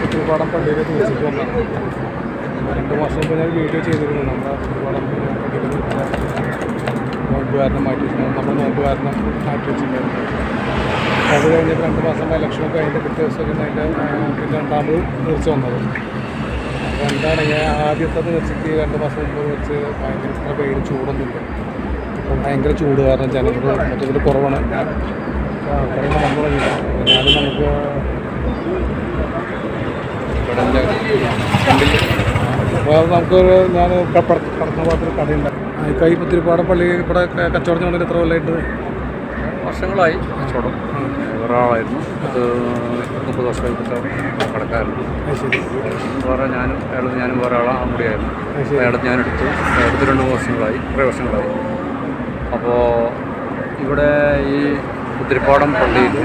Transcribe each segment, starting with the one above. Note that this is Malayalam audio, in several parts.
കുതിരപ്പാടം പള്ളിയിൽ തീർച്ചയായിട്ടും വന്നതാണ് രണ്ട് മാസം മുമ്പ് ഞാൻ വീഡിയോ ചെയ്തിരുന്നു. നമ്മുടെ കുതിരപ്പാടം പള്ളിയിൽ മാറ്റി നമ്മുടെ നോമ്പ് മാറ്റി വെച്ചിട്ടുണ്ടായിരുന്നു അത് കഴിഞ്ഞപ്പോൾ രണ്ട് മാസം ഇലക്ഷനൊക്കെ കഴിഞ്ഞിട്ട് പിറ്റേ ദിവസം അതിന്റെ പിന്നെ രണ്ടാമത് തീർച്ച വന്നത്. അപ്പോൾ എന്താണ് ഞാൻ ആദ്യത്തെ തീർച്ചയ്ക്ക് രണ്ട് മാസം മുമ്പ് വെച്ച് ഭയങ്കര ഇത്ര പേര് ചൂടൊന്നുമില്ല. അപ്പോൾ ഭയങ്കര ചൂട് കാരണം ജനങ്ങൾ മൊത്തത്തിൽ കുറവാണ്. കുറേ നമ്മൾ എന്നാലും നമുക്ക് അപ്പോൾ നമുക്കൊരു ഞാൻ കടന്ന ഭാഗത്തൊരു കടയുണ്ട് കൈ പുത്തിരിപ്പാട പള്ളി ഇവിടെ കച്ചവടം ചെയ്യണമെങ്കിൽ എത്ര കൊല്ലമായിട്ട് വർഷങ്ങളായി കച്ചവടം. ഒരാളായിരുന്നു അത് മുപ്പത് വർഷമായിട്ട് കടക്കാരുന്നു ശരി. വേറെ ഞാനും അയാളത് ഞാനും വേറെ ആളാണ് കൂടിയായിരുന്നു അത് ശരി. അയാളത് ഞാൻ എടുത്തു. എടുത്ത് രണ്ട് വർഷങ്ങളായി കുറേ വർഷങ്ങളായി. അപ്പോൾ ഇവിടെ ഈ കുതിരിപ്പാടം പള്ളിയിൽ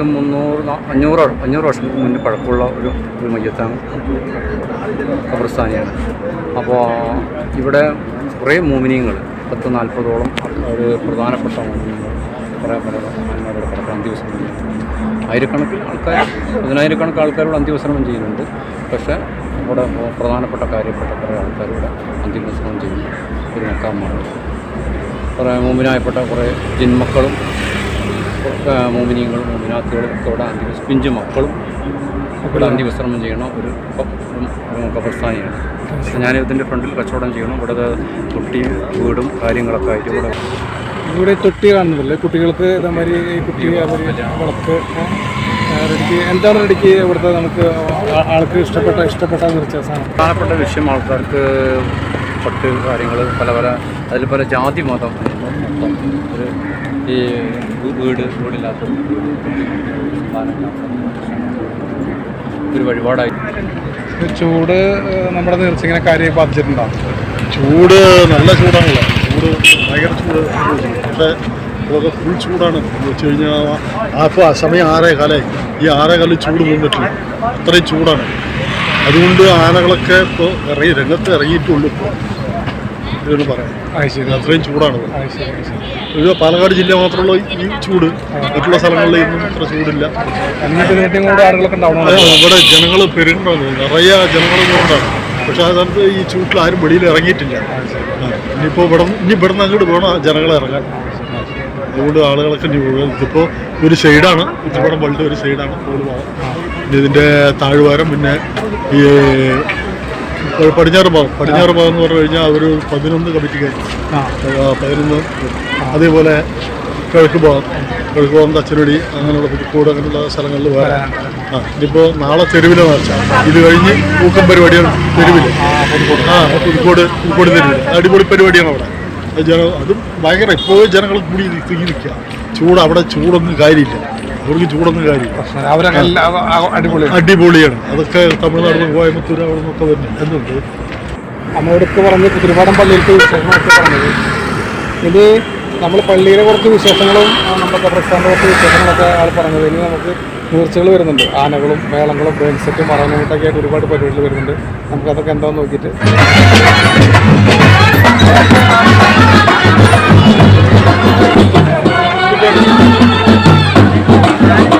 പത്ത് മുന്നൂറ് അഞ്ഞൂറ് അഞ്ഞൂറ് വർഷം മുന്നേ പഴക്കമുള്ള ഒരു ഒരു മയ്യത്താണ് ഖബർസ്ഥാനിയാണ്. അപ്പോൾ ഇവിടെ കുറേ മോമിനിയങ്ങൾ പത്ത് നാൽപ്പതോളം ഒരു പ്രധാനപ്പെട്ട മോമിനിയങ്ങൾ കുറേ പല ആന്മാരുടെ കിടക്കാൻ ചെയ്യുന്നുണ്ട് ആയിരക്കണക്കിന് ആൾക്കാർ പതിനായിരക്കണക്കിന് ആൾക്കാരോട് അന്ത്യവിശ്രമം ചെയ്യുന്നുണ്ട്. പക്ഷേ നമ്മുടെ പ്രധാനപ്പെട്ട കാര്യപ്പെട്ട കുറേ ആൾക്കാരോട് അന്ത്യവിശ്രമം ചെയ്യുന്നു. ഒരു മക്കാമാണ്. കുറേ മോമിനായപ്പെട്ട കുറേ ജിന്മക്കളും മോമിനിയങ്ങളും മോമിനാത്തുകളും ഒക്കെ ഇവിടെ അന്തി പിഞ്ചു മക്കളും ഇവിടെ അന്ത്യവിശ്രമം ചെയ്യണം ഒരു കബർസ്ഥാനിയാണ് ഞാൻ ഇതിന്റെ ഫ്രണ്ടിൽ കച്ചവടം ചെയ്യണം ഇവിടെ കുട്ടിയും വീടും കാര്യങ്ങളൊക്കെ ആയിട്ട് ഇവിടെ ഇവിടെ തൊട്ടി കാണുന്നില്ലേ? കുട്ടികൾക്ക് ഇതേമാതിരി കുട്ടി അവർ വിളക്ക് റെഡിക്ക് എന്താണ് റെഡിക്ക് ഇവിടുത്തെ നമുക്ക് ആൾക്ക് ഇഷ്ടപ്പെട്ട ഇഷ്ടപ്പെട്ട നിർച്ച സാധനം? പ്രധാനപ്പെട്ട വിഷയം ആൾക്കാർക്ക് പട്ട് കാര്യങ്ങൾ പല പല അതിൽ പല ജാതി മതം ഒരു ഈ വീട് വീടില്ലാത്ത ഒരു വഴിപാടായി. ചൂട് നമ്മുടെ നേർച്ച ഇങ്ങനെ കാര്യമായി ബാധിച്ചിട്ടുണ്ടോ? ചൂട് നല്ല ചൂടാണല്ലോ. ചൂട് ഭയങ്കര ചൂട്. പക്ഷേ ഇതൊക്കെ ഫുൾ ചൂടാണ്. എന്ന് വെച്ച് കഴിഞ്ഞാൽ ആ ഇപ്പോൾ ആ സമയം ആറേ കാലേ. ഈ ആറേ കാലം ചൂട് നിന്നിട്ടില്ല അത്രയും ചൂടാണ്. അതുകൊണ്ട് ആനകളൊക്കെ ഇപ്പോൾ ഇറങ്ങി രംഗത്ത് ഇറങ്ങിയിട്ടുള്ളൂ ഇപ്പോൾ ഇതെന്ന് പറയാം. അത്രയും ചൂടാണ് ഇത്. പാലക്കാട് ജില്ല മാത്രമുള്ള ഈ ചൂട്. മറ്റുള്ള സ്ഥലങ്ങളിൽ ഇന്നും അത്ര ചൂടില്ല. ഇവിടെ ജനങ്ങൾ പെരുണ്ടാണ് നിറയെ ജനങ്ങൾ കൊണ്ടാണ് പക്ഷെ അതിനകത്ത് ഈ ചൂട്ടിൽ ആരും വെളിയിൽ ഇറങ്ങിയിട്ടില്ല. ഇനിയിപ്പോൾ ഇവിടെ ഇനി ഇവിടെ നിന്ന് അങ്ങോട്ട് വേണം ജനങ്ങളെ ഇറങ്ങാൻ. അതുകൊണ്ട് ആളുകളൊക്കെ ഇനി പോകുന്നത് ഇതിപ്പോൾ ഒരു സൈഡാണ്. ഉച്ചപ്പടം പള്ളിയുടെ ഒരു സൈഡാണ്. ഒരു ഇനി ഇതിന്റെ താഴ്വാരം പിന്നെ ഈ ഒരു പടിഞ്ഞാറ് ഭാഗം. പടിഞ്ഞാറ് ഭാഗം എന്ന് പറഞ്ഞു കഴിഞ്ഞാൽ ഒരു പതിനൊന്ന് ആ. പതിനൊന്ന്. അതേപോലെ കിഴക്ക് ഭാഗം. കിഴക്ക് ഭാഗം തച്ചനടി അങ്ങനെയുള്ള പുതുക്കൂട് അങ്ങനെയുള്ള സ്ഥലങ്ങളിൽ വേറെ. ആ ഇനിയിപ്പോൾ നാളെ തെരുവിലെ നേർച്ച ഇത് കഴിഞ്ഞ് പൂക്കം പരിപാടിയാണ് തെരുവിൽ ആ പുതുക്കോട്. പുതുക്കോട് തെരുവിൽ അടിപൊളി പരിപാടിയാണ് അവിടെ. അത് ജന അതും ഭയങ്കര ഇപ്പോൾ ജനങ്ങൾ കൂടി തിങ്ങി നിൽക്കുക ചൂട് അവിടെ ചൂടൊന്നും കാര്യമില്ല. അവർക്ക് ചൂടൊന്നും കാര്യം. അവരൊക്കെ അടിപൊളിയാണ്. അടിപൊളിയാണ്. അതൊക്കെ തമിഴ്നാട് കോയമ്പത്തൂർ അവിടെ നിന്നൊക്കെ വരുന്നുണ്ട് എന്തുണ്ട്? നമ്മളെടുത്ത് പറഞ്ഞ് തിരുവാടം പള്ളിയിലത്തെ വിശേഷങ്ങളൊക്കെ പറഞ്ഞത്. ഇനി നമ്മൾ പള്ളിയിലെ കുറച്ച് വിശേഷങ്ങളും നമ്മുടെ പ്രസ്ഥാനത്തെ കുറച്ച് വിശേഷങ്ങളൊക്കെ ആൾ പറഞ്ഞത്. ഇനി നമുക്ക് നേർച്ചകൾ വരുന്നുണ്ട്. ആനകളും മേളങ്ങളും ബ്രെയിൻ സെറ്റും മറവനൂട്ടൊക്കെ ആയിട്ട് ഒരുപാട് പരിപാടികൾ വരുന്നുണ്ട്. നമുക്കതൊക്കെ എന്താന്ന് നോക്കിയിട്ട്. Thank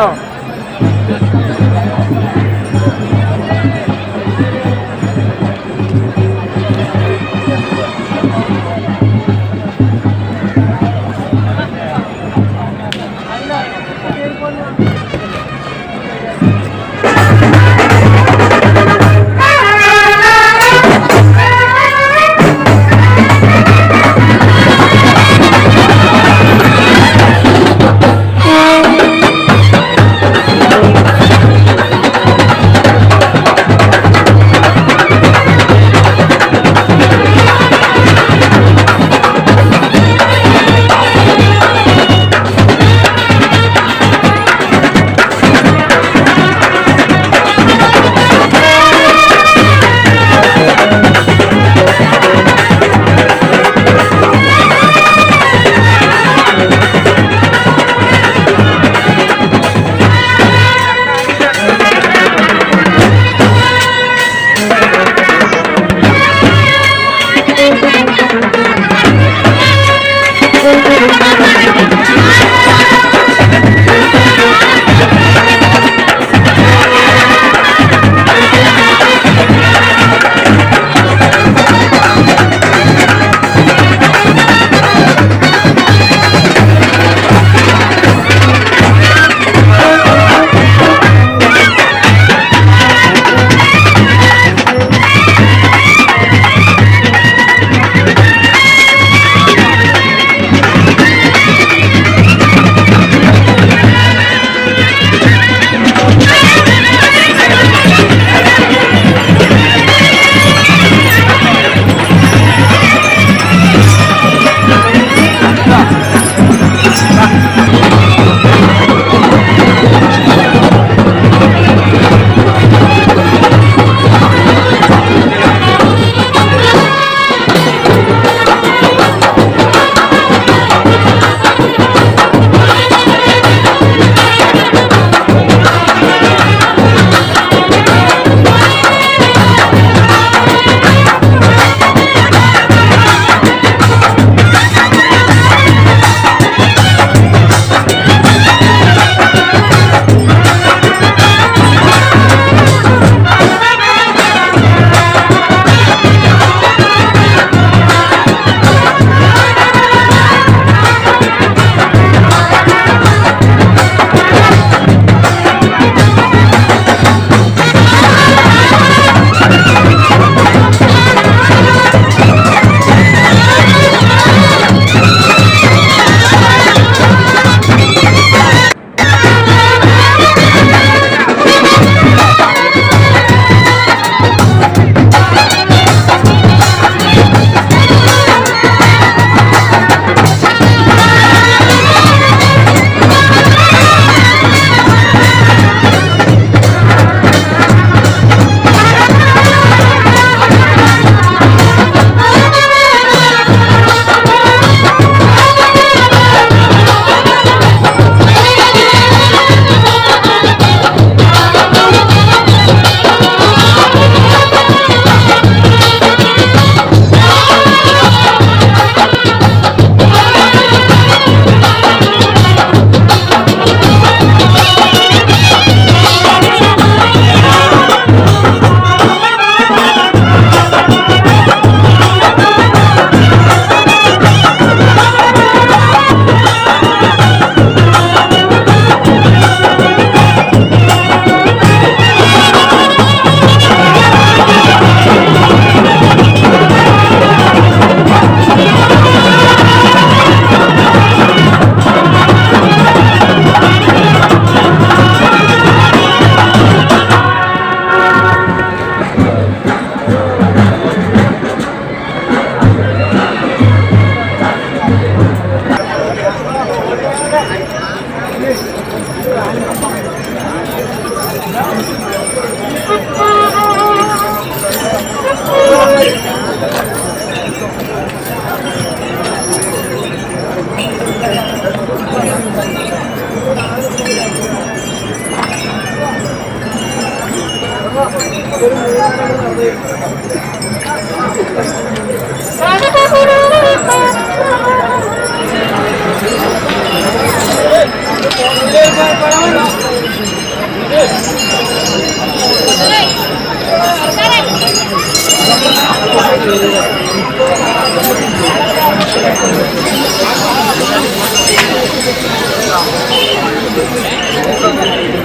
കേട്ടോ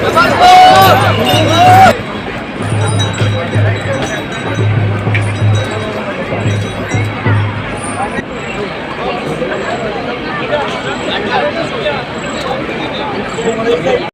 Let's go! ごめんなさい。